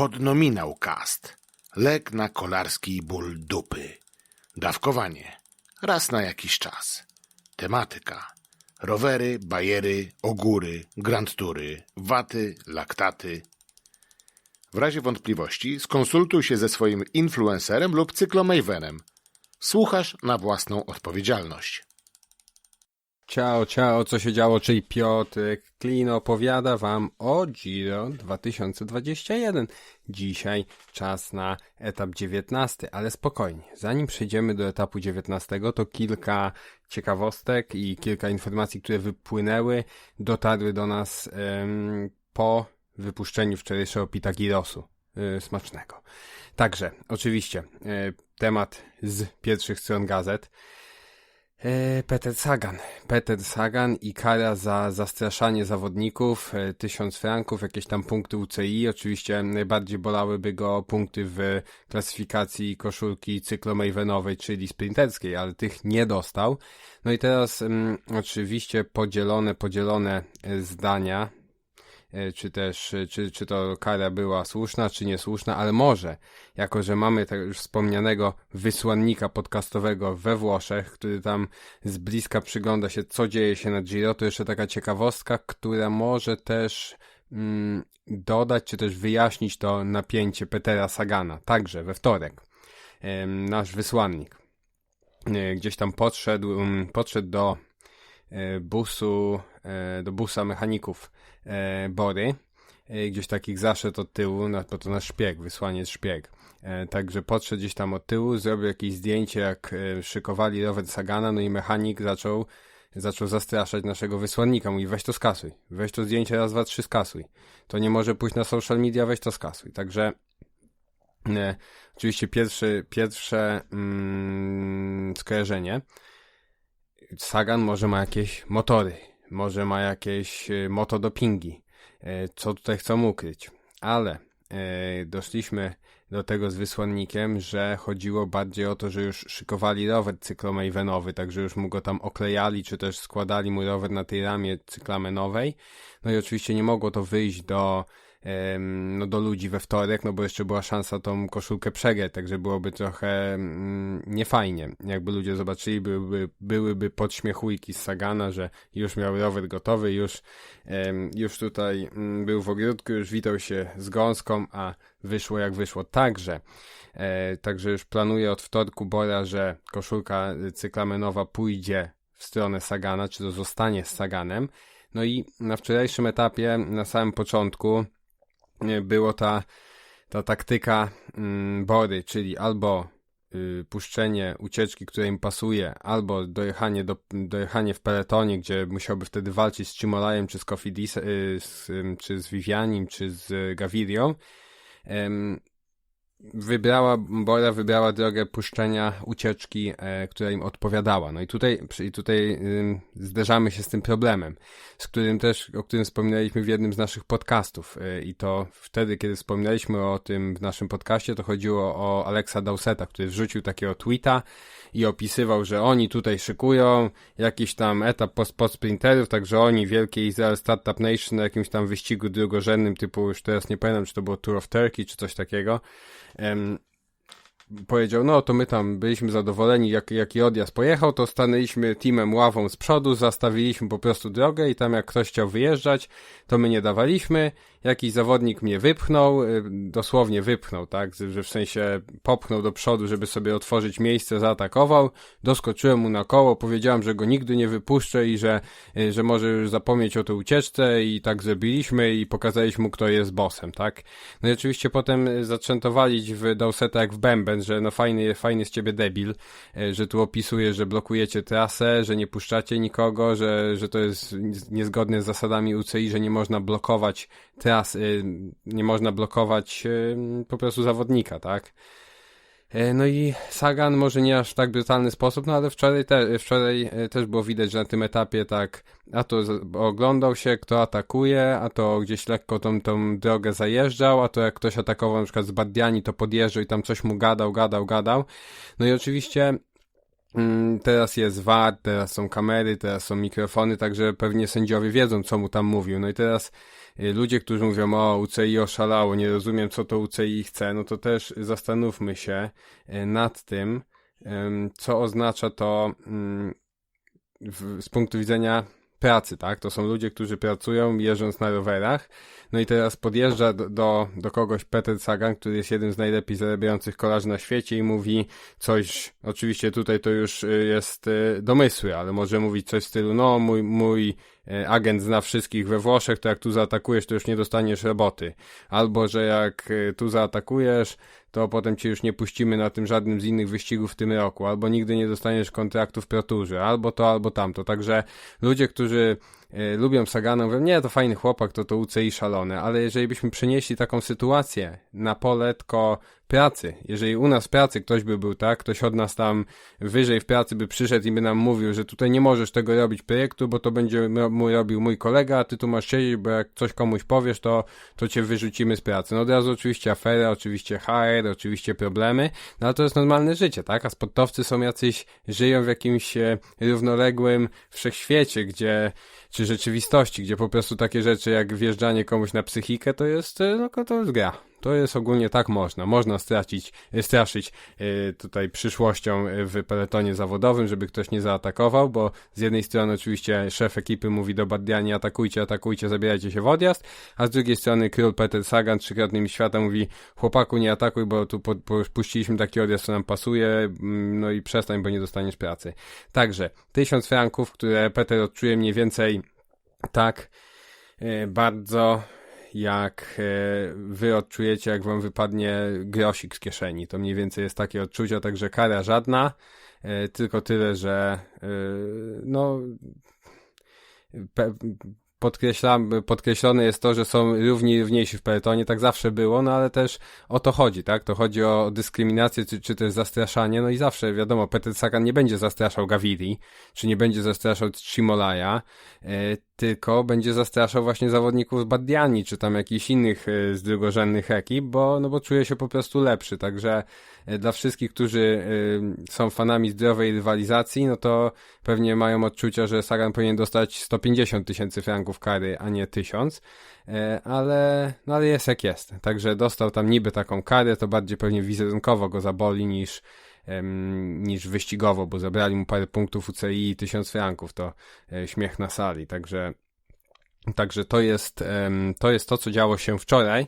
Podnominał cast. Lek na kolarski ból dupy. Dawkowanie. Raz na jakiś czas. Tematyka. Rowery, bajery, ogóry, grand tury, waty, laktaty. W razie wątpliwości skonsultuj się ze swoim influencerem lub cyklomejwenem. Słuchasz na własną odpowiedzialność. Ciao, ciao, co się działo, czyli Piotr Klin opowiada wam o Giro 2021. Dzisiaj czas na etap 19, ale spokojnie. Zanim przejdziemy do etapu 19, to kilka ciekawostek i kilka informacji, które wypłynęły, dotarły do nas em, po wypuszczeniu wczorajszego Pita Girosu. y, smacznego. Także, oczywiście, y, temat z pierwszych stron gazet. E, Peter Sagan. Peter Sagan i kara za zastraszanie zawodników, e, tysiąc franków, jakieś tam punkty UCI. Oczywiście najbardziej bolałyby go punkty w klasyfikacji koszulki cyklomejwenowej, czyli sprinterskiej, ale tych nie dostał. No i teraz mm, oczywiście podzielone, podzielone e, zdania, e, czy też, e, czy, czy to kara była słuszna, czy niesłuszna, ale może, jako że mamy tak już wspomnianego wysłannika podcastowego we Włoszech, który tam z bliska przygląda się, co dzieje się na Giro, to jeszcze taka ciekawostka, która może też mm, dodać, czy też wyjaśnić to napięcie Petera Sagana. Także we wtorek nasz wysłannik e, gdzieś tam podszedł, um, podszedł do e, busu, e, do busa mechaników e, Bory. E, gdzieś takich zaszedł od tyłu, bo to nasz szpieg, wysłaniec szpieg. E, także podszedł gdzieś tam od tyłu, zrobił jakieś zdjęcie, jak e, szykowali rower Sagana, no i mechanik zaczął, zaczął zastraszać naszego wysłannika. Mówi, weź to skasuj, weź to zdjęcie raz, dwa, trzy skasuj. To nie może pójść na social media, weź to skasuj. Także e, oczywiście pierwszy, pierwsze mm, skojarzenie. Sagan może ma jakieś motory, może ma jakieś e, motodopingi. E, co tutaj chcą ukryć? Ale e, doszliśmy do tego z wysłannikiem, że chodziło bardziej o to, że już szykowali rower cyklomejwenowy, także już mu go tam oklejali, czy też składali mu rower na tej ramie cyklamenowej. No i oczywiście nie mogło to wyjść do, no do ludzi we wtorek, no bo jeszcze była szansa tą koszulkę przegrać, także byłoby trochę mm, niefajnie. Jakby ludzie zobaczyli, byłyby, byłyby podśmiechujki z Sagana, że już miał rower gotowy, już, em, już tutaj mm, był w ogródku, już witał się z gąską, a wyszło jak wyszło. Także, e, także już planuję od wtorku Bora, że koszulka cyklamenowa pójdzie w stronę Sagana, czy to zostanie z Saganem. No i na wczorajszym etapie, na samym początku, było ta, ta taktyka mm, Bory, czyli albo y, puszczenie ucieczki, która im pasuje, albo dojechanie, do, dojechanie w peletonie, gdzie musiałby wtedy walczyć z Cimolajem, czy z Kofidis, y, czy z Vivianim, czy z y, Gavirią. Wybrała, Bora wybrała drogę puszczenia ucieczki, e, która im odpowiadała. No i tutaj, i tutaj zderzamy się z tym problemem, z którym też, o którym wspominaliśmy w jednym z naszych podcastów. E, I to wtedy, kiedy wspominaliśmy o tym w naszym podcaście, to chodziło o Alexa Dowseta, który wrzucił takiego tweeta i opisywał, że oni tutaj szykują jakiś tam etap post, post sprinterów, także oni, wielkie Israel Startup Nation na jakimś tam wyścigu drugorzędnym, typu już teraz nie pamiętam, czy to było Tour of Turkey, czy coś takiego, em, powiedział, no to my tam byliśmy zadowoleni, jak, jaki odjazd pojechał, to stanęliśmy teamem ławą z przodu, zastawiliśmy po prostu drogę i tam jak ktoś chciał wyjeżdżać, to my nie dawaliśmy, jakiś zawodnik mnie wypchnął, y, dosłownie wypchnął, tak, że w sensie popchnął do przodu, żeby sobie otworzyć miejsce, zaatakował, doskoczyłem mu na koło, powiedziałem, że go nigdy nie wypuszczę i że, y, że może już zapomnieć o tej ucieczce i tak zrobiliśmy i pokazaliśmy mu, kto jest bossem, tak. No i oczywiście potem y, zaczęto walić w Dowseta jak w bęben, że no fajny, fajny z ciebie debil, że tu opisuje, że blokujecie trasę, że nie puszczacie nikogo, że, że to jest niezgodne z zasadami UCI, że nie można blokować tras, y, nie można blokować y, po prostu zawodnika, tak? E, No i Sagan może nie aż w tak brutalny sposób, no ale wczoraj, te, wczoraj też było widać, że na tym etapie tak, a to oglądał się, kto atakuje, a to gdzieś lekko tą, tą drogę zajeżdżał, a to jak ktoś atakował na przykład z Bardiani, to podjeżdżał i tam coś mu gadał, gadał, gadał. No i oczywiście Teraz jest VAR, teraz są kamery, teraz są mikrofony, także pewnie sędziowie wiedzą, co mu tam mówił. No i teraz y, ludzie, którzy mówią, o, UCI oszalało, nie rozumiem, co to UCI chce, no to też zastanówmy się y, nad tym, ym, co oznacza to w, z punktu widzenia pracy, tak? To są ludzie, którzy pracują jeżdżąc na rowerach. No i teraz podjeżdża do, do, do kogoś Peter Sagan, który jest jednym z najlepiej zarabiających kolarzy na świecie i mówi coś, oczywiście tutaj to już y, jest y, domysły, ale może mówić coś w stylu, no mój, mój y, agent zna wszystkich we Włoszech, to jak tu zaatakujesz, to już nie dostaniesz roboty. Albo, że jak tu zaatakujesz, to potem cię już nie puścimy na tym żadnym z innych wyścigów w tym roku, albo nigdy nie dostaniesz kontraktu w Pro Tourze, albo to, albo tamto. Także ludzie, którzy e, lubią Sagana, mówią, nie, to fajny chłopak, to to UCI szalone, ale jeżeli byśmy przenieśli taką sytuację na pole tylko pracy, jeżeli u nas w pracy ktoś by był tak, ktoś od nas tam wyżej w pracy by przyszedł i by nam mówił, że tutaj nie możesz tego robić projektu, bo to będzie mój robił mój kolega, a ty tu masz siedzieć, bo jak coś komuś powiesz, to, to cię wyrzucimy z pracy. No od razu oczywiście afery, oczywiście HR, oczywiście problemy, no ale to jest normalne życie, tak? A sportowcy są jacyś, żyją w jakimś e, równoległym wszechświecie, gdzie, czy rzeczywistości, gdzie po prostu takie rzeczy jak wjeżdżanie komuś na psychikę to jest, e, no to jest gra. To jest ogólnie tak można. Można stracić, straszyć e, tutaj przyszłością e, w peletonie zawodowym, żeby ktoś nie zaatakował, bo z jednej strony oczywiście szef ekipy mówi do Bardiani atakujcie, atakujcie, zabierajcie się w odjazd, a z drugiej strony król Peter Sagan, trzykrotny mistrz świata mówi chłopaku nie atakuj, bo tu puściliśmy taki odjazd, co nam pasuje, mm, no i przestań, bo nie dostaniesz pracy. Także tysiąc franków, które Peter odczuje mniej więcej tak e, bardzo jak e, wy odczujecie, jak wam wypadnie grosik z kieszeni. To mniej więcej jest takie odczucie, także kara żadna, e, tylko tyle, że e, no podkreślam, podkreślone jest to, że są równi równiejsi w peletonie, tak zawsze było, no ale też o to chodzi, tak? To chodzi o dyskryminację, czy, czy też zastraszanie, no i zawsze, wiadomo, Peter Sagan nie będzie zastraszał Gaviri, czy nie będzie zastraszał Chimolaya, e, tylko będzie zastraszał właśnie zawodników z Baddiani, czy tam jakichś innych e, z drugorzędnych ekip, bo, no bo czuje się po prostu lepszy, także e, dla wszystkich, którzy e, są fanami zdrowej rywalizacji, no to pewnie mają odczucia, że Sagan powinien dostać 150 tysięcy franków kary, a nie 1000, e, ale, no ale jest jak jest. Także dostał tam niby taką karę, to bardziej pewnie wizerunkowo go zaboli niż, niż wyścigowo, bo zabrali mu parę punktów UCI i 1000 franków, to e, śmiech na sali, także Także to jest, to jest to, co działo się wczoraj.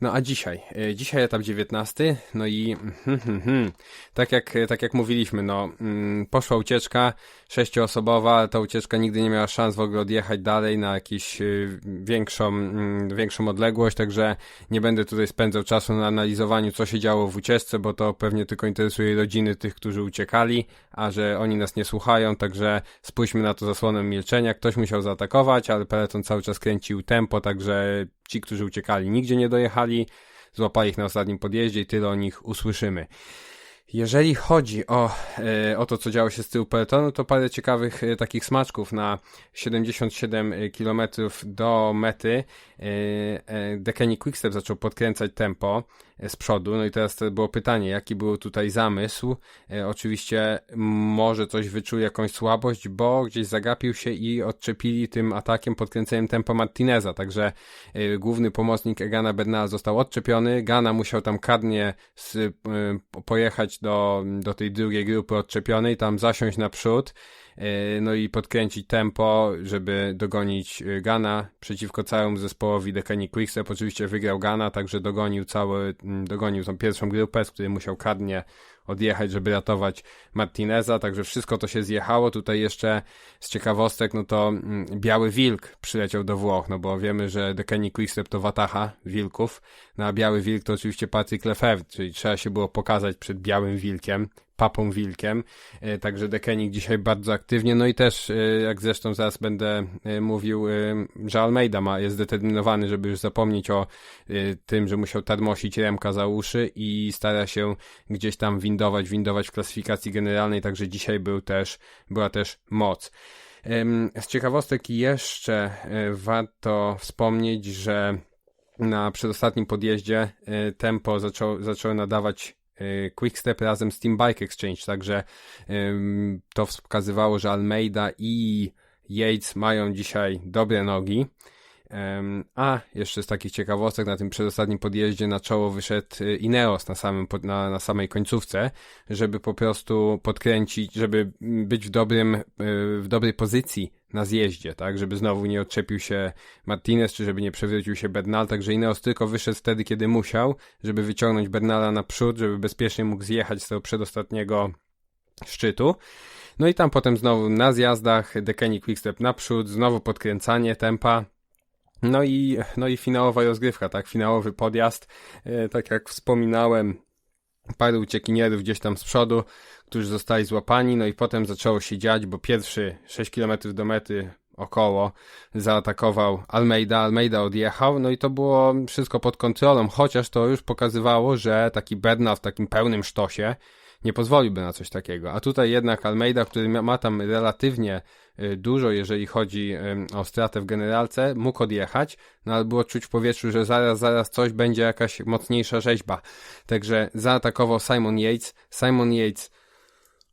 No a dzisiaj? E, Dzisiaj etap 19, no i hmm, hmm, hmm. tak, jak, tak jak mówiliśmy, no mm, poszła ucieczka sześcioosobowa, ta ucieczka nigdy nie miała szans w ogóle odjechać dalej na jakąś y, większą, mm, większą odległość, także nie będę tutaj spędzał czasu na analizowaniu, co się działo w ucieczce, bo to pewnie tylko interesuje rodziny tych, którzy uciekali, a że oni nas nie słuchają, także spójrzmy na to zasłonem milczenia. Ktoś musiał zaatakować, ale peleton cały czas kręcił tempo, także ci, którzy uciekali, nigdzie nie dojechali, złapali ich na ostatnim podjeździe i tyle o nich usłyszymy. Jeżeli chodzi o, e, o to, co działo się z tyłu peletonu, to parę ciekawych e, takich smaczków na 77 km do mety. E, e, Dekeni Quickstep zaczął podkręcać tempo e, z przodu. No i teraz to było pytanie, jaki był tutaj zamysł. E, oczywiście może coś wyczuł jakąś słabość, bo gdzieś zagapił się i odczepili tym atakiem podkręceniem tempa Martineza. Także e, główny pomocnik Egana Bernal został odczepiony. Gana musiał tam kadnie e, pojechać do, do tej drugiej grupy odczepionej, tam zasiąść naprzód. E, No i podkręcić tempo, żeby dogonić e, Gana przeciwko całemu zespołowi Dekani Quickstep. Oczywiście wygrał Gana, także dogonił cały, dogonił tą pierwszą grupę, z której musiał kadnie odjechać, żeby ratować Martineza, także wszystko to się zjechało. Tutaj jeszcze z ciekawostek, no to mm, Biały Wilk przyleciał do Włoch, no bo wiemy, że Dekeni Quickstep to Wataha Wilków, no a Biały Wilk to oczywiście Patrick Lefebvre, czyli trzeba się było pokazać przed Białym Wilkiem, papą wilkiem, e, także Dekenik dzisiaj bardzo aktywnie, no i też, e, jak zresztą zaraz będę e, mówił, że Almeida ma, jest zdeterminowany, żeby już zapomnieć o tym, że musiał tarmosić Remka za uszy i stara się gdzieś tam windować, windować w klasyfikacji generalnej, także dzisiaj był też, była też moc. Z ciekawostek jeszcze e, warto wspomnieć, że na przedostatnim podjeździe e, tempo zaczął, zaczęły nadawać y, Quickstep razem z Team Bike Exchange, także to wskazywało, że Almeida i Yates mają dzisiaj dobre nogi. A jeszcze z takich ciekawostek, na tym przedostatnim podjeździe na czoło wyszedł y, Ineos na, samym, na, na samej końcówce, żeby po prostu podkręcić, żeby być w dobrym, y, w dobrej pozycji na zjeździe, tak, żeby znowu nie odczepił się Martinez, czy żeby nie przewrócił się Bernal, także Ineos tylko wyszedł wtedy, kiedy musiał, żeby wyciągnąć Bernala na przód, żeby bezpiecznie mógł zjechać z tego przedostatniego szczytu. No i tam potem znowu na zjazdach Dekeni Quickstep naprzód, znowu podkręcanie tempa. No i, no i finałowa rozgrywka, tak, finałowy podjazd. E, tak jak wspominałem, paru uciekinierów gdzieś tam z przodu, którzy zostali złapani, no i potem zaczęło się dziać, bo pierwszy 6 km do mety około zaatakował Almeida, Almeida odjechał, no i to było wszystko pod kontrolą, chociaż to już pokazywało, że taki Bernal w takim pełnym sztosie nie pozwoliłby na coś takiego. A tutaj jednak Almeida, który ma tam relatywnie y, dużo, jeżeli chodzi y, o stratę w generalce, mógł odjechać, no ale było czuć w powietrzu, że zaraz, zaraz coś będzie jakaś mocniejsza rzeźba. Także zaatakował Simon Yates. Simon Yates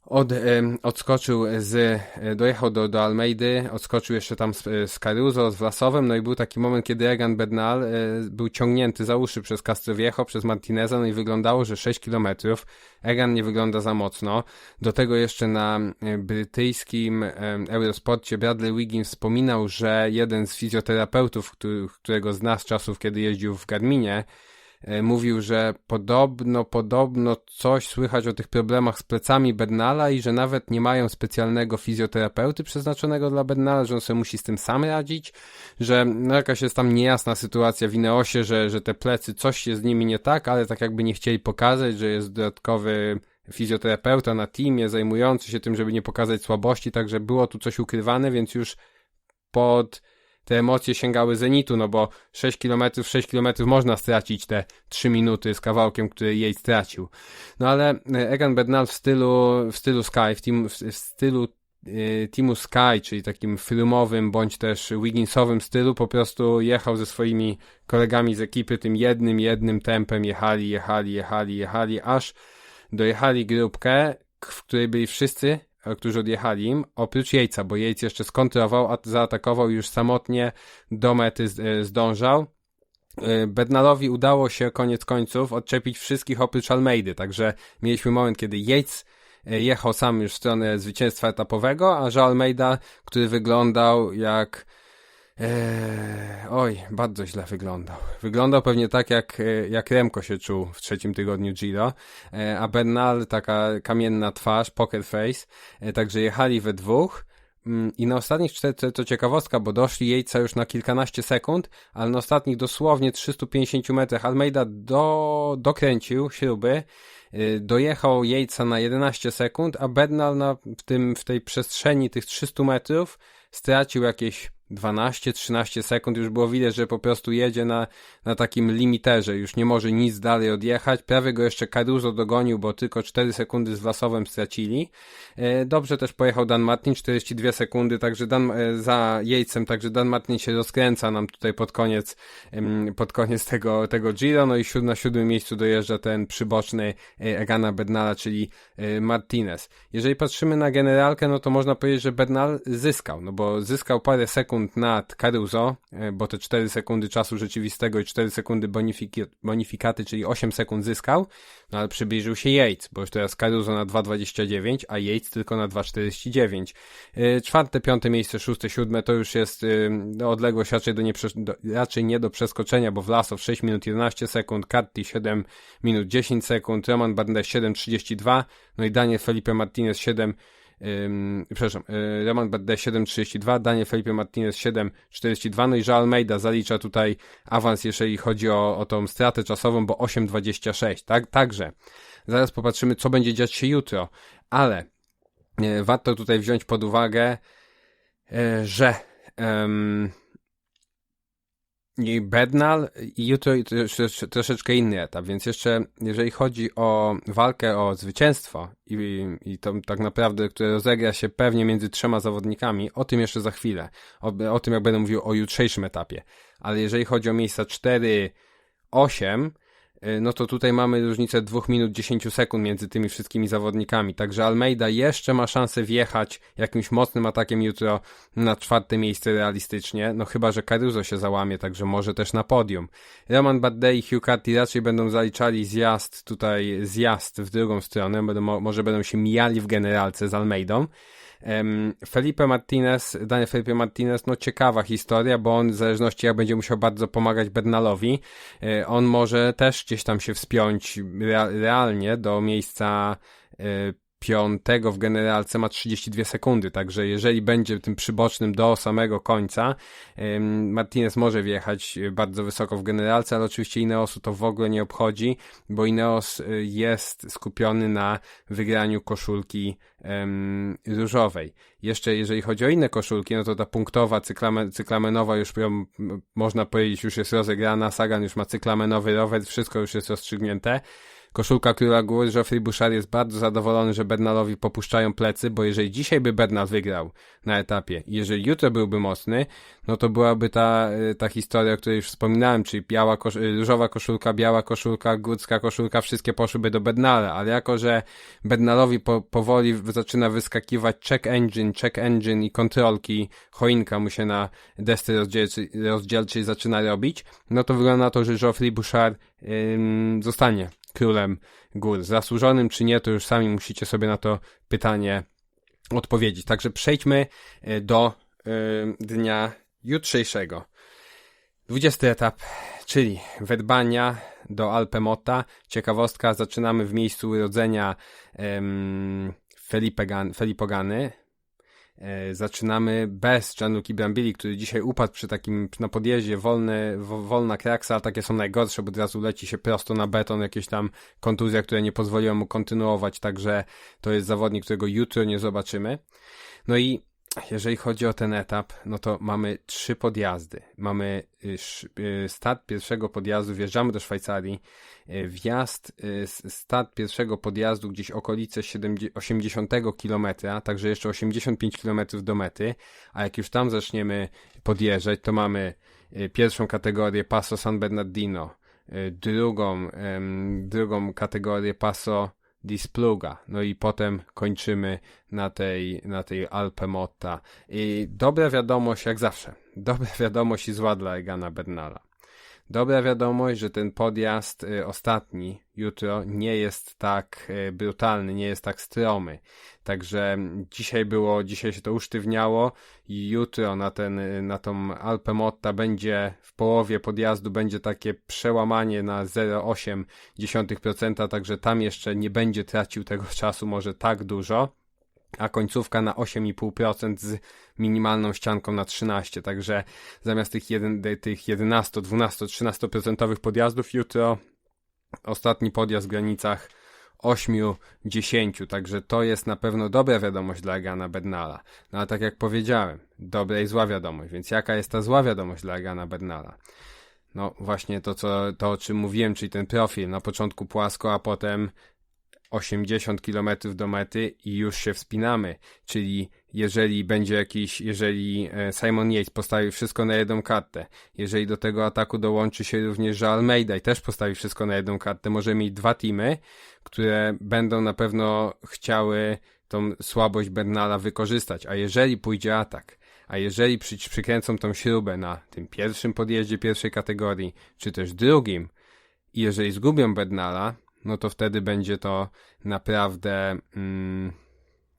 od, em, odskoczył z, e, dojechał do, do Almeidy, odskoczył jeszcze tam z, e, z Caruso, z Vlasowem, no i był taki moment, kiedy Egan Bernal e, był ciągnięty za uszy przez Castroviejo, przez Martineza, no i wyglądało, że 6 kilometrów. Egan nie wygląda za mocno. Do tego jeszcze na e, brytyjskim Eurosporcie Bradley Wiggins wspominał, że jeden z fizjoterapeutów, którego zna z czasów, kiedy jeździł w Garminie, e, mówił, że podobno, podobno coś słychać o tych problemach z plecami Bernala i że nawet nie mają specjalnego fizjoterapeuty przeznaczonego dla Bernala, że on sobie musi z tym sam radzić, że no jakaś jest tam niejasna sytuacja w Ineosie, że, że te plecy, coś jest z nimi nie tak, ale tak jakby nie chcieli pokazać, że jest dodatkowy fizjoterapeuta na teamie zajmujący się tym, żeby nie pokazać słabości, także było tu coś ukrywane, więc już pod te emocje sięgały zenitu, no bo 6 km, 6 km można stracić te 3 minuty z kawałkiem, który jej stracił. No ale e, Egan Bernal w stylu, w stylu Sky, w, team, w, stylu e, teamu Sky, czyli takim filmowym bądź też Wigginsowym stylu, po prostu jechał ze swoimi kolegami z ekipy tym jednym, jednym tempem, jechali, jechali, jechali, jechali, aż dojechali grupkę, w której byli wszyscy, którzy odjechali oprócz Jejca, bo Jejc jeszcze skontrował, a zaatakował już samotnie do mety e, zdążał. E, Bednalowi udało się koniec końców odczepić wszystkich oprócz Almeidy, także mieliśmy moment, kiedy Yates e, jechał sam już w stronę zwycięstwa etapowego, a że Almeida, który wyglądał jak Eee, oj, bardzo źle wyglądał. Wyglądał pewnie tak, jak, e, jak Remko się czuł w trzecim tygodniu Giro, e, a Bernal, taka kamienna twarz, poker face, e, także jechali we dwóch. Mm, I na ostatnich czterech, to, ciekawostka, bo doszli Jejca już na kilkanaście sekund, ale na ostatnich dosłownie 350 metrach Almeida do, dokręcił śruby, dojechał Jejca na 11 sekund, a Bernal na, w, tym, w tej przestrzeni tych 300 metrów stracił jakieś 12-13 sekund, już było widać, że po prostu jedzie na, na takim limiterze, już nie może nic dalej odjechać, prawie go jeszcze Caruso dogonił, bo tylko 4 sekundy z Wasowem stracili. E, Dobrze też pojechał Dan Martin, 42 sekundy, także Dan, e, za Jejcem, także Dan Martin się rozkręca nam tutaj pod koniec, pod koniec tego, tego Giro, no i na siódmym miejscu dojeżdża ten przyboczny e, Egana Bernala, czyli Martinez. Jeżeli patrzymy na generalkę, no to można powiedzieć, że Bernal zyskał, no bo zyskał parę sekund nad Caruso, e, bo te 4 sekundy czasu rzeczywistego i 4 sekundy bonifiki, bonifikaty, czyli 8 sekund zyskał, no ale przybliżył się Yates, bo już teraz Caruso na 2,29, a Yates tylko na 2,49. E, Czwarte, piąte miejsce, szóste, siódme to już jest e, no, odległość raczej, do nieprze, do, raczej nie do przeskoczenia, bo Vlasow 6 minut 11 sekund, Carty 7 minut 10 sekund, Roman Bardet 7,32, no i Daniel Felipe Martinez 7 Ym, przepraszam, y, Roman Bardet 7,32, Daniel Felipe Martinez 7,42, no i że Almeida zalicza tutaj awans, jeżeli chodzi o, o tą stratę czasową, bo 8,26, tak? Także, zaraz popatrzymy, co będzie dziać się jutro, ale e, warto tutaj wziąć pod uwagę, e, że em, i Bednal i jutro troszeczkę inny etap, więc jeszcze jeżeli chodzi o walkę o zwycięstwo i, i to tak naprawdę, które rozegra się pewnie między trzema zawodnikami, o tym jeszcze za chwilę, o, o tym jak będę mówił o jutrzejszym etapie, ale jeżeli chodzi o miejsca 4, 8, y, no to tutaj mamy różnicę 2 minut 10 sekund między tymi wszystkimi zawodnikami. Także Almeida jeszcze ma szansę wjechać jakimś mocnym atakiem jutro na czwarte miejsce realistycznie. No chyba, że Caruso się załamie, także może też na podium. Roman Bardet i Hugh Carty raczej będą zaliczali zjazd tutaj, zjazd w drugą stronę. Będą, mo- może będą się mijali w generalce z Almeidą. Felipe Martinez, Daniel Felipe Martinez, no ciekawa historia, bo on w zależności jak będzie musiał bardzo pomagać Bernalowi, e, on może też gdzieś tam się wspiąć rea- realnie do miejsca e, piątego w generalce ma 32 sekundy, także jeżeli będzie tym przybocznym do samego końca, Martinez może wjechać bardzo wysoko w generalce, ale oczywiście Ineosu to w ogóle nie obchodzi, bo Ineos y, jest skupiony na wygraniu koszulki różowej. Jeszcze jeżeli chodzi o inne koszulki, no to ta punktowa cyklame, cyklamenowa już można powiedzieć już jest rozegrana, Sagan już ma cyklamenowy rower, wszystko już jest rozstrzygnięte. Koszulka Króla Góry, Geoffrey Bouchard jest bardzo zadowolony, że Bednalowi popuszczają plecy, bo jeżeli dzisiaj by Bednal wygrał na etapie jeżeli jutro byłby mocny, no to byłaby ta, y, ta historia, o której już wspominałem, czyli biała kosz y, różowa koszulka, biała koszulka, górska koszulka, wszystkie poszłyby do Bednala, ale jako, że Bednalowi po, powoli zaczyna wyskakiwać check engine, check engine i kontrolki, choinka mu się na desce rozdzielczej, rozdzielczej zaczyna robić, no to wygląda na to, że Geoffrey Bouchard ym, zostanie królem gór. Zasłużonym czy nie, to już sami musicie sobie na to pytanie odpowiedzieć. Także przejdźmy e, do e, dnia jutrzejszego. 20 etap, czyli Wedbania do Alpemota. Ciekawostka, zaczynamy w miejscu urodzenia em, Felipe, Gan, Felipe Gany. E, zaczynamy bez Gianluca Brambili, który dzisiaj upadł przy takim na podjeździe, wolny, wo, wolna kraksa, a takie są najgorsze, bo od razu leci się prosto na beton, jakieś tam kontuzja, które nie pozwoliły mu kontynuować, także to jest zawodnik, którego jutro nie zobaczymy. No i jeżeli chodzi o ten etap, no to mamy trzy podjazdy. Mamy y, y, start pierwszego podjazdu, wjeżdżamy do Szwajcarii, y, wjazd, s- start pierwszego podjazdu gdzieś okolice 70, 80 km, także jeszcze 85 km do mety, a jak już tam zaczniemy podjeżdżać, to mamy pierwszą kategorię Paso San Bernardino, drugą, drugą kategorię Paso Displuga, no i potem kończymy na tej, na tej Alpe Motta. I dobra wiadomość, jak zawsze, dobra wiadomość i zła dla Egana Bernala. Dobra wiadomość, że ten podjazd y, ostatni, jutro, nie jest tak y, brutalny, nie jest tak stromy. Także mm, dzisiaj było, dzisiaj się to usztywniało i jutro na ten, y, na tą Alpę Motta będzie w połowie podjazdu będzie takie przełamanie na 0,8%, także tam jeszcze nie będzie tracił tego czasu może tak dużo a końcówka na 8,5% z minimalną ścianką na 13, także zamiast tych, jeden, tych 11, 12, 13% podjazdów jutro ostatni podjazd w granicach 8, 10, także to jest na pewno dobra wiadomość dla Egana Bernala. No ale tak jak powiedziałem, dobra i zła wiadomość, więc jaka jest ta zła wiadomość dla Egana Bernala? No właśnie to, co, to o czym mówiłem, czyli ten profil, na początku płasko, a potem 80 km do mety i już się wspinamy. Czyli jeżeli będzie jakiś, jeżeli e, Simon Yates postawi wszystko na jedną kartę, jeżeli do tego ataku dołączy się również że Almeida i też postawi wszystko na jedną kartę, możemy mieć dwa teamy, które będą na pewno chciały tą słabość Bernala wykorzystać. A jeżeli pójdzie atak, a jeżeli przy, przykręcą tą śrubę na tym pierwszym podjeździe pierwszej kategorii, czy też drugim, i jeżeli zgubią Bernala, no to wtedy będzie to naprawdę mm,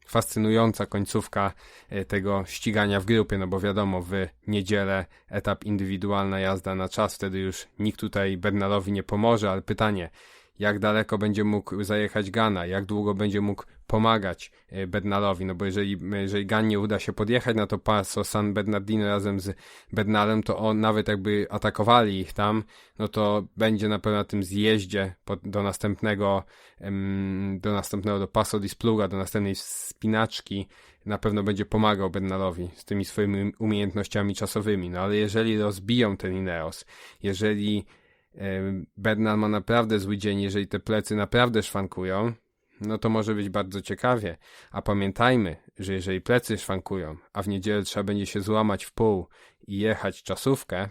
fascynująca końcówka e, tego ścigania w grupie, no bo wiadomo, w niedzielę etap indywidualna jazda na czas, wtedy już nikt tutaj Bernalowi nie pomoże, ale pytanie, jak daleko będzie mógł zajechać Gana, jak długo będzie mógł pomagać e, Bernalowi, no bo jeżeli, jeżeli Gan nie uda się podjechać na to Paso San Bernardino razem z Bernalem, to on nawet jakby atakowali ich tam, no to będzie na pewno na tym zjeździe do następnego do następnego, do Paso di Spluga, do następnej spinaczki, na pewno będzie pomagał Bernalowi z tymi swoimi umiejętnościami czasowymi, no ale jeżeli rozbiją ten Ineos, jeżeli em, Bernal ma naprawdę zły dzień, jeżeli te plecy naprawdę szwankują, no to może być bardzo ciekawie. A pamiętajmy, że jeżeli plecy szwankują, a w niedzielę trzeba będzie się złamać w pół i jechać czasówkę,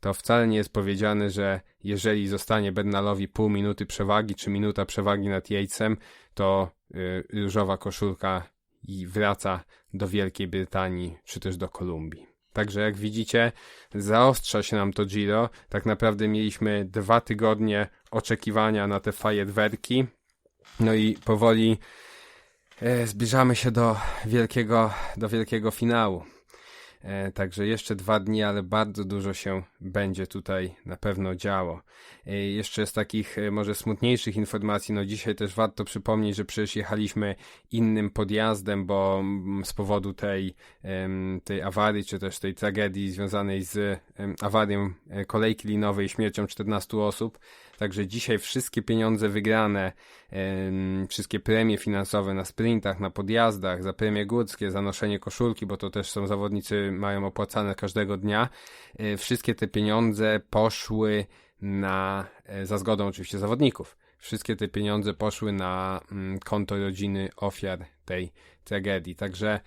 to wcale nie jest powiedziane, że jeżeli zostanie Bednalowi pół minuty przewagi, czy minuta przewagi nad Yatesem, to y, różowa koszulka i wraca do Wielkiej Brytanii, czy też do Kolumbii. Także jak widzicie, zaostrza się nam to Giro. Tak naprawdę mieliśmy dwa tygodnie oczekiwania na te fajerwerki. No i powoli e, zbliżamy się do wielkiego, do wielkiego finału. E, Także jeszcze dwa dni, ale bardzo dużo się będzie tutaj na pewno działo. E, Jeszcze z takich e, może smutniejszych informacji, no dzisiaj też warto przypomnieć, że przecież jechaliśmy innym podjazdem, bo z powodu tej, tej awarii, czy też tej tragedii związanej z awarią e, kolejki linowej śmiercią 14 osób. Także dzisiaj wszystkie pieniądze wygrane, wszystkie premie finansowe na sprintach, na podjazdach, za premie górskie, za noszenie koszulki, bo to też są zawodnicy, mają opłacane każdego dnia. Wszystkie te pieniądze poszły na, e, za zgodą oczywiście zawodników, wszystkie te pieniądze poszły na mm, konto rodziny ofiar tej tragedii. Także,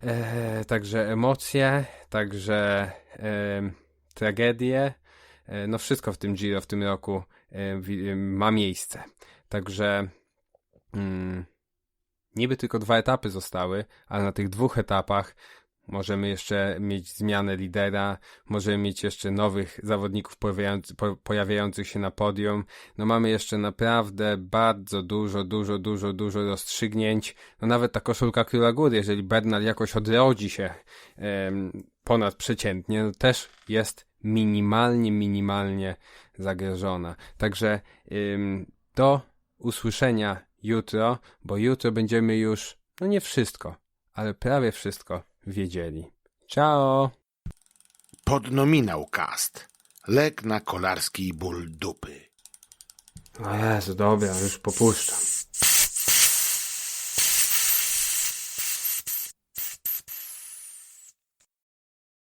e, także emocje, także e, tragedie, e, no wszystko w tym Giro w tym roku e, e, ma miejsce. Także mm, niby tylko dwa etapy zostały, ale na tych dwóch etapach możemy jeszcze mieć zmianę lidera, możemy mieć jeszcze nowych zawodników pojawiający, po, pojawiających się na podium. No mamy jeszcze naprawdę bardzo dużo, dużo, dużo, dużo rozstrzygnięć. No nawet ta koszulka Króla Góry, jeżeli Bernal jakoś odrodzi się ponad przeciętnie, no też jest minimalnie, minimalnie zagrożona. Także do usłyszenia jutro, bo jutro będziemy już, no nie wszystko, ale prawie wszystko wiedzieli. Ciao! Podnominał cast. Lek na kolarski ból dupy. O Jezu, dobra, już popuszczam.